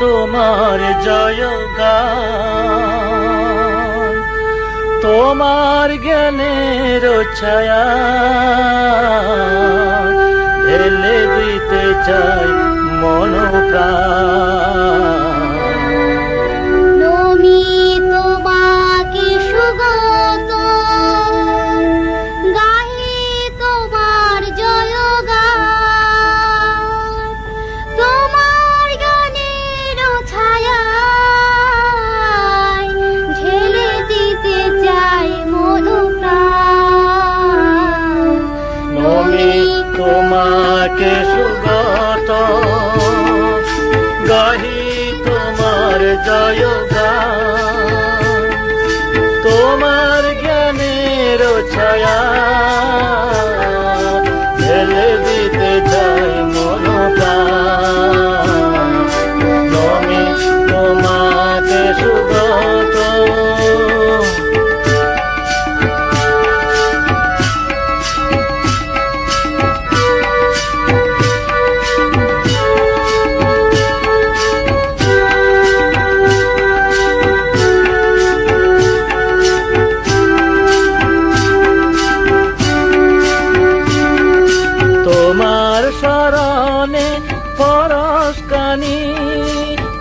তোমার জয়গান তোমার জ্ঞানের ছায়া তোমার জয়গান। তোমার জ্ঞানের ছায়া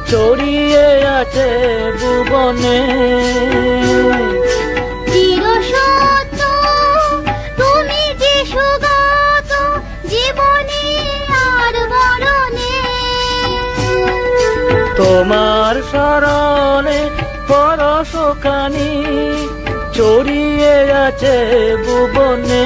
ছড়িয়ে আছে ভুবনে। তোমার শরণে পরশকানি ছড়িয়ে আছে ভুবনে।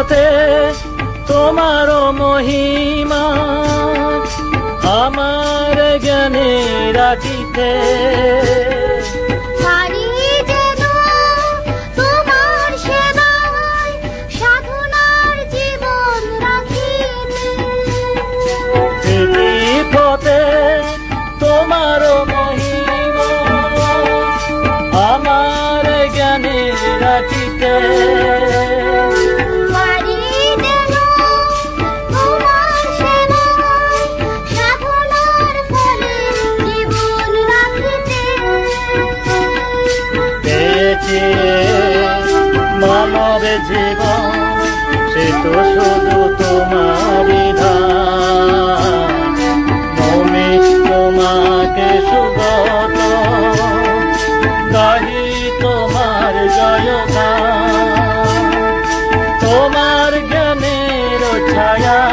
পথে তোমার মহিমা আমার জ্ঞানে রাখিতে। পথে তোমার মহিমা আমার জ্ঞানে রাখিতে। পেয়েছি মানব জীবন, সে তো শুধু তোমারই দান তোমাকে সুগত গাহি তোমার জয়গান। তোমার জ্ঞানের ছায়া